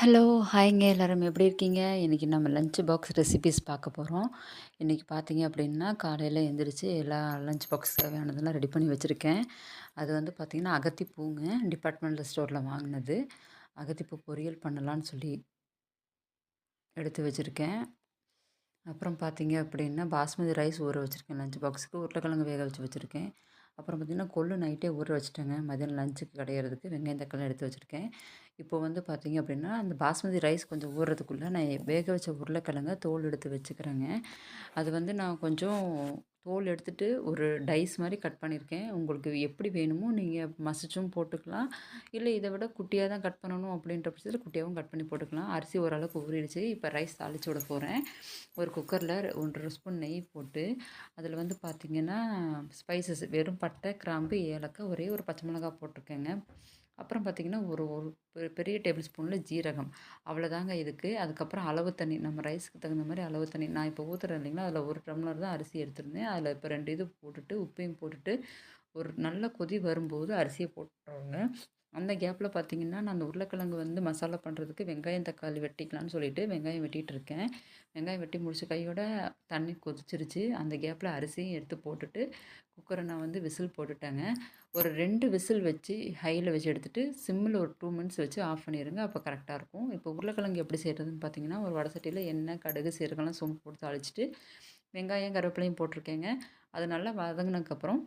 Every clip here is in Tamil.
ஹலோ ஹாய்ங்க. எல்லோரும் எப்படி இருக்கீங்க? இன்றைக்கி நம்ம லஞ்ச் பாக்ஸ் ரெசிபிஸ் பார்க்க போகிறோம் இன்றைக்கி பார்த்தீங்க அப்படின்னா காலையில் எழுந்திரிச்சு எல்லா லஞ்ச் பாக்ஸ் தேவையானதெல்லாம் ரெடி பண்ணி வச்சுருக்கேன். அது வந்து பார்த்திங்கன்னா அகத்திப்பூங்க டிபார்ட்மெண்டல் ஸ்டோரில் வாங்கினது. அகத்திப்பூ பொரியல் பண்ணலான்னு சொல்லி எடுத்து வச்சுருக்கேன். அப்புறம் பார்த்தீங்க அப்படின்னா பாஸ்மதி ரைஸ் ஊற வச்சுருக்கேன் லஞ்ச் பாக்ஸுக்கு உருளைக்கிழங்கு வேக வச்சு வச்சுருக்கேன். அப்புறம் பார்த்திங்கன்னா கொள்ளு நைட்டே ஊற வச்சுட்டேங்க. மதியம் லஞ்சுக்கு கிடையிறதுக்கு வெங்காயம் தக்காளி எடுத்து வச்சுருக்கேன். இப்போ வந்து பார்த்திங்க அப்படின்னா அந்த பாஸ்மதி ரைஸ் கொஞ்சம் ஊறுறதுக்குள்ளே நான் வேக வச்ச உருளைக்கிழங்க தோல் எடுத்து வச்சுக்கிறேங்க. அது வந்து நான் கொஞ்சம் தோல் எடுத்துகிட்டு ஒரு டைஸ் மாதிரி கட் பண்ணியிருக்கேன். உங்களுக்கு எப்படி வேணுமோ நீங்கள் மசிச்சும் போட்டுக்கலாம். இல்லை இதை விட குட்டியாக தான் கட் பண்ணணும் அப்படின்ற பட்சத்தில் குட்டியாகவும் கட் பண்ணி போட்டுக்கலாம். அரிசி ஓரளவுக்கு ஊறிடுச்சு இப்போ ரைஸ் தாளித்து விட போகிறேன் ஒரு குக்கரில் ஒன்றரை ஸ்பூன் நெய் போட்டு அதில் வந்து பார்த்திங்கன்னா ஸ்பைசஸ் வெறும் பட்டை கிராம்பு ஏலக்காய் ஒரே ஒரு பச்சை மிளகாய் போட்டிருக்கேங்க. அப்புறம் பார்த்திங்கன்னா ஒரு ஒரு பெரிய டேபிள் ஸ்பூனில் ஜீரகம். அவ்வளோதாங்க இதுக்கு. அதுக்கப்புறம் அளவு தண்ணி நம்ம ரைஸ்க்கு தகுந்த மாதிரி அளவு தண்ணி. நான் இப்போ ஊற்றுறேன் இல்லைங்களா? அதில் ஒரு டம்ளர் தான் அரிசி எடுத்துருந்தேன். அதில் இப்போ ரெண்டு இது போட்டுட்டு உப்பையும் போட்டுட்டு ஒரு நல்ல கொதி வரும்போது அரிசியை போட்டுருவாங்க அந்த கேப்பில் பார்த்தீங்கன்னா நான் அந்த உருளைக்கிழங்கு வந்து மசாலா பண்ணுறதுக்கு வெங்காயம் தக்காளி வெட்டிக்கலாம்னு சொல்லிட்டு வெங்காயம் வெட்டிகிட்டு இருக்கேன். வெங்காயம் வெட்டி முடிச்ச கையோட தண்ணி கொதிச்சிருச்சு. அந்த கேப்பில் அரிசியும் எடுத்து போட்டுட்டு குக்கரை நான் வந்து விசில் போட்டுட்டேங்க. ஒரு ரெண்டு விசில் வச்சு ஹையில் வச்சு எடுத்துகிட்டு சிம்மில் ஒரு டூ மினிட்ஸ் வச்சு ஆஃப் பண்ணிடுங்க அப்போ கரெக்டாக இருக்கும். இப்போ உருளைக்கிழங்கு எப்படி செய்கிறதுன்னு பார்த்தீங்கன்னா ஒரு வடை சட்டியில் எண்ணெய் கடுகு சீரகம்லாம் சோம்பு போட்டு தாளிச்சிட்டு வெங்காயம் கருவேப்பிலையும் போட்டிருக்கேங்க. அது நல்லா வதங்கினதுக்கப்புறம்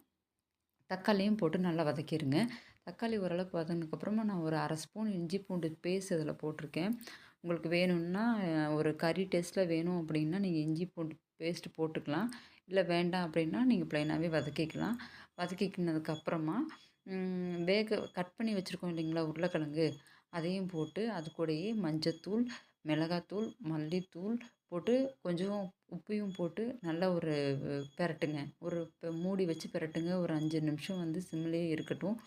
தக்காளியும் போட்டு நல்லா வதக்கிடுங்க தக்காளி ஓரளவுக்கு வதங்கினதுக்கப்புறமா நான் ஒரு அரை ஸ்பூன் இஞ்சி பூண்டு பேஸ்ட் அதில் போட்டிருக்கேன். உங்களுக்கு வேணும்னா ஒரு கறி டேஸ்ட்டில் வேணும் அப்படின்னா நீங்கள் இஞ்சி பூண்டு பேஸ்ட்டு போட்டுக்கலாம். இல்லை வேண்டாம் அப்படின்னா நீங்கள் ப்ளைனாகவே வதக்கிக்கலாம். வதக்கிக்கினதுக்கப்புறமா வேக கட் பண்ணி வச்சுருக்கோம் இல்லைங்களா உருளைக்கிழங்கு அதையும் போட்டு அது கூடயே மஞ்சத்தூள் மிளகாத்தூள் மல்லித்தூள் போட்டு கொஞ்சம் உப்பையும் போட்டு நல்லா ஒரு பெரட்டுங்க. ஒரு மூடி வச்சு பெரட்டுங்க. ஒரு அஞ்சு நிமிஷம் வந்து சிம்லேயே இருக்கட்டும்.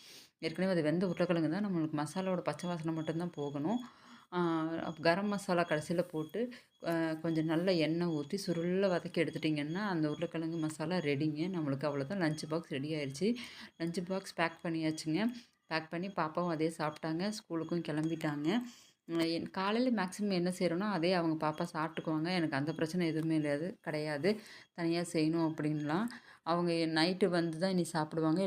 ஏற்கனவே அது வெந்த உருளைக்கிழங்கு தான். நம்மளுக்கு மசாலாவோட பச்சை வாசனை மட்டும்தான் போகணும். கரம் மசாலா கடைசியில் போட்டு கொஞ்சம் நல்ல எண்ணெய் ஊற்றி சுருளில் வதக்கி எடுத்துட்டிங்கன்னா அந்த உருளைக்கிழங்கு மசாலா ரெடிங்க. நம்மளுக்கு அவ்வளோதான் லஞ்ச் பாக்ஸ் ரெடி ஆயிடுச்சு லஞ்ச் பாக்ஸ் பேக் பண்ணியாச்சுங்க. பேக் பண்ணி பாப்பாவும் அதே சாப்பிட்டாங்க. ஸ்கூலுக்கும் கிளம்பிட்டாங்க. காலையில் மேக்ஸிமம் என்ன செய்கிறோன்னா அதே அவங்க பாப்பா சாப்பிட்டுக்குவாங்க. எனக்கு அந்த பிரச்சனை எதுவுமே இல்லையாது. கிடையாது. தனியாக செய்யணும் அப்படின்லாம். அவங்க நைட்டு வந்து தான் இனி சாப்பிடுவாங்க.